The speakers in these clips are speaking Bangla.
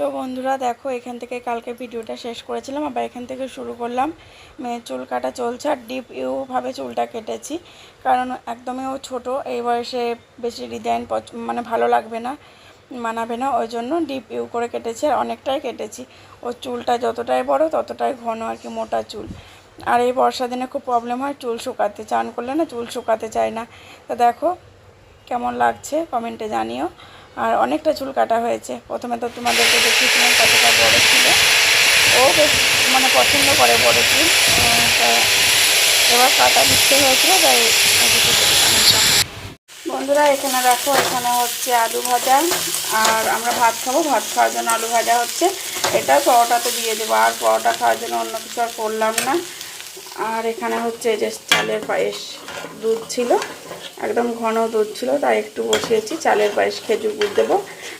তো বন্ধুরা দেখো, এখান থেকে কালকে ভিডিওটা শেষ করেছিলাম, আবার এখান থেকে শুরু করলাম। মেয়ের চুল কাটা চলছে আর ডিপ ইউভাবে চুলটা কেটেছি। কারণ একদমই ও ছোটো, এই বয়সে বেশি ডিজাইন মানে ভালো লাগবে না, মানাবে না, ওই জন্য ডিপ ইউ করে কেটেছি আর অনেকটাই কেটেছি। ওর চুলটা যতটাই বড়, ততটাই ঘন আর কি মোটা চুল। আর এই বর্ষা দিনে খুব প্রবলেম হয় চুল শুকাতে, চান করলে না চুল শুকাতে চায় না। তো দেখো, কেমন লাগছে কমেন্টে জানিও। আর অনেকটা চুল কাটা হয়েছে। প্রথমে তো তোমাদেরকে দেখিয়েছিলাম কতটা বড় ছিল। ও বেশ মানে পছন্দ করে বড় চুল। এবার কাটা দিতে হয়েছিল, তাই বন্ধুরা, এখানে রাখো, এখানে হচ্ছে আলু ভাজা। আর আমরা ভাত খাব, ভাত খাওয়ার জন্য আলু ভাজা হচ্ছে। এটা পরোটাতে দিয়ে দেবো। আর পরোটা খাওয়ার জন্য অন্য কিছু আর করলাম না। আর এখানে হচ্ছে যে চালের পায়েস দুধ ছিল, একদম ঘন দুধ ছিল, তাই একটু বসিয়েছি। চালের পায়েস খেজুর গুড় দেবো।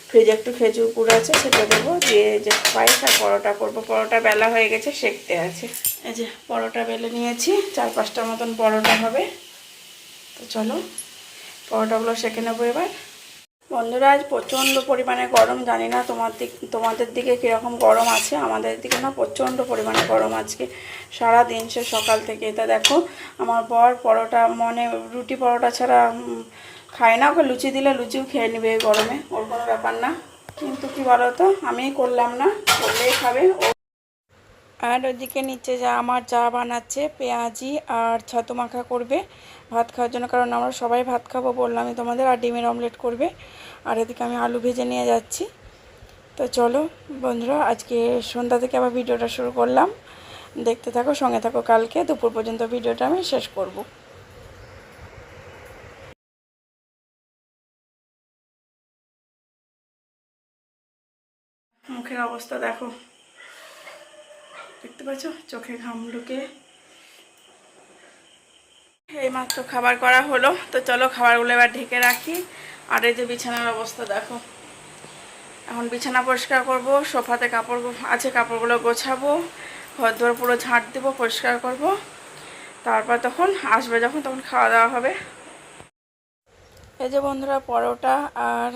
ফ্রিজে একটু খেজুর গুড় আছে, সেটা দেবো। দিয়ে যে পায়েস আর পরোটা করব। পরোটা বেলা হয়ে গেছে, সেঁকতে আছে। এই যে পরোটা বেলে নিয়েছি চার পাঁচটার মতন পরোটা হবে। তো চলো, পরোটাগুলো সেঁকে নেব এবার। বন্ধুরা, আজ প্রচণ্ড পরিমাণে গরম, জানি না তোমার দিক, তোমাদের দিকে কীরকম গরম আছে, আমাদের দিকে না প্রচণ্ড পরিমাণে গরম আজকে, সারা দিন সে সকাল থেকে। তা দেখো, আমার বর পরোটা, মনে রুটি পরোটা ছাড়া খায় না, ওকে লুচি দিলে লুচিও খেয়ে নেবে এই গরমে। ওর কোনো ব্যাপার না। কিন্তু কি বলো তো আমি করলাম না, করলেই খাবে, ও আর ওদিকে নিচে যা আমার চা বানাচ্ছে, পেঁয়াজি আর ছাতু মাখা করবে। ভাত খাওয়ার জন্য, কারণ আমরা সবাই ভাত খাব বললামই তোমাদের, আর ডিমের অমলেট করবে। আর এদিকে আমি আলু ভেজে নিয়ে যাচ্ছি। তো চলো বন্ধুরা, আজকে সন্ধ্যা থেকে আবার ভিডিওটা শুরু করলাম। দেখতে থাকো, সঙ্গে থাকো কালকে। দুপুর পর্যন্ত ভিডিওটা আমি শেষ করব। মুখের অবস্থা দেখো। দেখতে পাচ্ছ? চোখে ঘাম ঢুকে এই মাত্র খাবার করা হলো। তো চলো খাবারগুলো এবার ঢেকে রাখি। আর এই যে বিছানার অবস্থা, দেখো। এখন বিছানা পরিষ্কার করব, সোফাতে কাপড়, আছে কাপড়গুলো গোছাবো ঘর পুরো ঝাঁট দেবো, পরিষ্কার করব। তারপর তখন আসবে যখন, তখন খাওয়া দাওয়া হবে। এই যে বন্ধুরা, পরোটা আর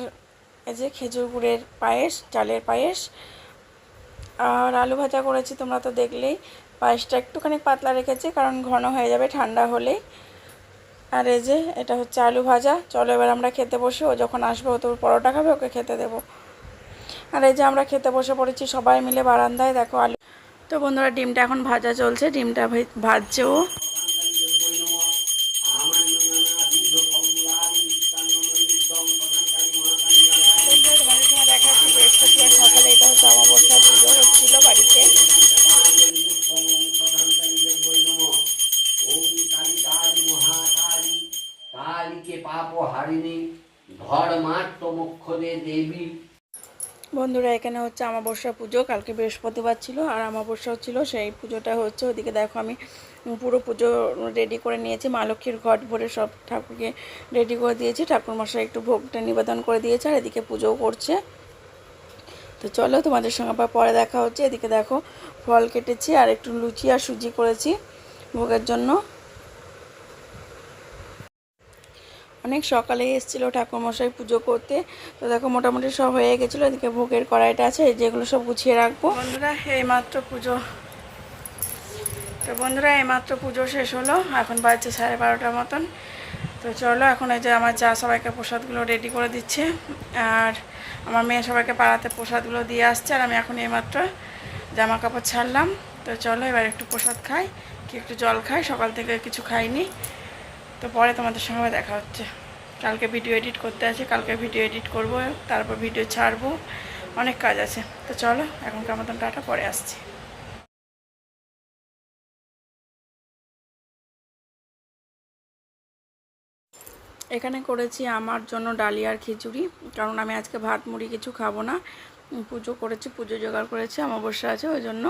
এই যে খেজুর গুড়ের পায়েস, চালের পায়েস। আর আলু ভাজা করেছি, তোমরা তো দেখলেই। পায়েসটা একটুখানি পাতলা রেখেছি, কারণ ঘন হয়ে যাবে ঠান্ডা হলেই আর এই যে, এটা হচ্ছে আলু ভাজা। চলো এবার আমরা খেতে বসে, ও যখন আসবে ও তো পরোটা খাবে, ওকে খেতে দেবো। আর এই যে আমরা খেতে বসে পড়েছি সবাই মিলে বারান্দায়, দেখো আলু। তো বন্ধুরা, ডিমটা এখন ভাজা চলছে, ডিমটা ভাজছে ও। কালীকে পাপ হারিণী ধর্মাত্ম মুখ্য দে দেবী। বন্ধুরা, এখানে হচ্ছে আমাবস্যা পুজো। কালকে বৃহস্পতিবার ছিল, আর আমাবস্যাও ছিল সেই পুজোটা হচ্ছে ওদিকে দেখো আমি পুরো পুজো রেডি করে নিয়েছি। মা লক্ষ্মীর ঘট ভরে সব ঠাকুরকে রেডি করে দিয়েছি। ঠাকুর মশাই একটু ভোগটা নিবেদন করে দিয়েছে, আর এদিকে পুজোও করছে। তো চলো, তোমাদের সঙ্গে আবার পরে দেখা হচ্ছে। এদিকে দেখো ফল কেটেছি, আর একটু লুচি আর সুজি করেছি ভোগের জন্য। অনেক সকালে এসেছিল ঠাকুরমশাই পুজো করতে। তো দেখো মোটামুটি সব হয়ে গেছিল, এদিকে ভোগের কড়াইটা আছে যেগুলো সব গুছিয়ে রাখব। বন্ধুরা, এইমাত্র পুজো। তো বন্ধুরা, এইমাত্র পুজো শেষ হলো, এখন বাজছে সাড়ে বারোটার মতন। তো চলো, এখন এই যে আমার চা সবাইকে প্রসাদগুলো রেডি করে দিচ্ছে, আর আমার মেয়ে সবাইকে পাড়াতে প্রসাদগুলো দিয়ে আসছে, আর আমি এখন এইমাত্র জামা কাপড় ছাড়লাম। তো চলো, এবার একটু প্রসাদ খাই, কি একটু জল খাই, সকাল থেকে কিছু খাইনি। তো পরে তোমাদের সঙ্গে দেখা হচ্ছে। কালকে ভিডিও এডিট করতে আছে, কালকে ভিডিও এডিট করব, তারপর ভিডিও ছাড়বো। অনেক কাজ আছে। তো চলো, এখনকার মতন টাটা, পরে আসছি। এখানে করেছি আমার জন্য ডালিয়ার খিচুড়ি। কারণ আমি আজকে ভাত, মুড়ি কিছু খাব না। পুজো করেছি, পুজো জোগাড় করেছি, অমাবস্যা আছে ওই জন্য।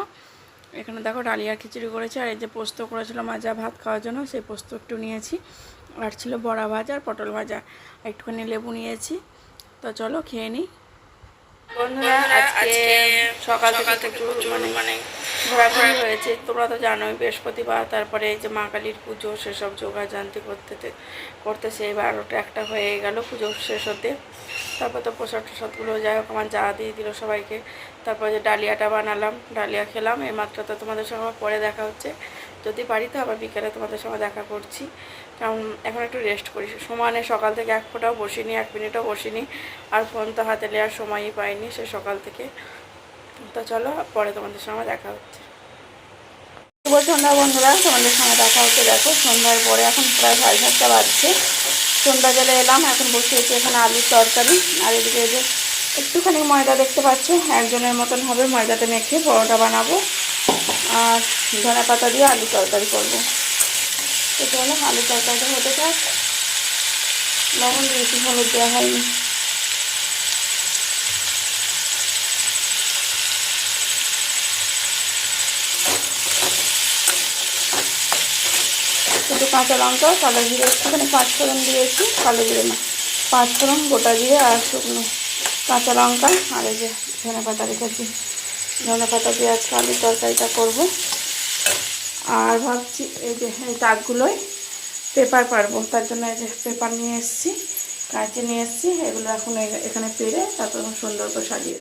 এখানে দেখো ডালিয়ার খিচুড়ি করেছি আর এই যে পোস্ত করেছিল মাজা ভাত খাওয়ার জন্য সেই পোস্ত একটু নিয়েছি। আর ছিল বড়া ভাজা আর পটল ভাজা। আর একটুখানি লেবু নিয়েছি। তো চলো খেয়ে নিই বন্ধুরা আজকে সকাল থেকে প্রচুর মানে মানে ঘোরাঘুরি হয়েছে, তোমরা তো জানোই বৃহস্পতিবার, তারপরে এই যে মা কালীর পুজো, সেসব জানতে করতে করতে সেই বারোটা একটা হয়ে গেল পুজো শেষ হতে। তারপর তো প্রসাদ টসাদগুলো যাই হোক, আমার যা দিয়ে দিল সবাইকে। তারপর যে ডালিয়াটা বানালাম, ডালিয়া খেলাম, এই মাত্র তো তোমাদের সঙ্গে পরে দেখা হচ্ছে। যদি পারি তো আবার বিকেলে তোমাদের সঙ্গে দেখা করছি। কারণ এখন একটু রেস্ট করি সমানে সকাল থেকে এক ফোঁটাও বসিনি, এক মিনিটও বসিনি। আর ফোন তো হাতে নেওয়ার সময়ই পাইনি সে সকাল থেকে। তো চলো, পরে তোমাদের সঙ্গে দেখা হচ্ছে। শুভ সন্ধ্যা বন্ধুরা, তোমাদের সঙ্গে দেখা হচ্ছে, দেখো, সন্ধ্যার পরে এখন প্রায় সাড়ে সাতটা বাজছে। জলে এলাম, এখন বসে বসিয়েছি এখানে আলুর তরকারি। আর এদিকে যে একটুখানি ময়দা দেখতে পাচ্ছ, একজনের মতন হবে, ময়দাটা মেখে পরোটা বানাবো। আর ধনে পাতা দিয়ে আলু তরকারি করব। তো চলো আলু তরকারিটা হতে থাক। লবণ দিয়েছি হলুদ দেওয়া হয়নি। একটু কাঁচা লঙ্কা, কালো জিরে একটুখানি পাঁচ ফোড়ন দিয়েছি। কালো জিরে না পাঁচ ফোড়ন গোটা জিরে আর শুকনো কাঁচা লঙ্কা। আর এই যে ধনে পাতা রেখেছি। ধনে পাতা দিয়ে আজকে আলুর তরকারিটা করব। আর ভাবছি এই যে এই দাগগুলোই পেপার পারব তার জন্য এই যে পেপার নিয়ে এসেছি, কাঁচি নিয়ে এসেছি। এগুলো এখন এখানে পেরে তারপর সুন্দর করে সাজিয়ে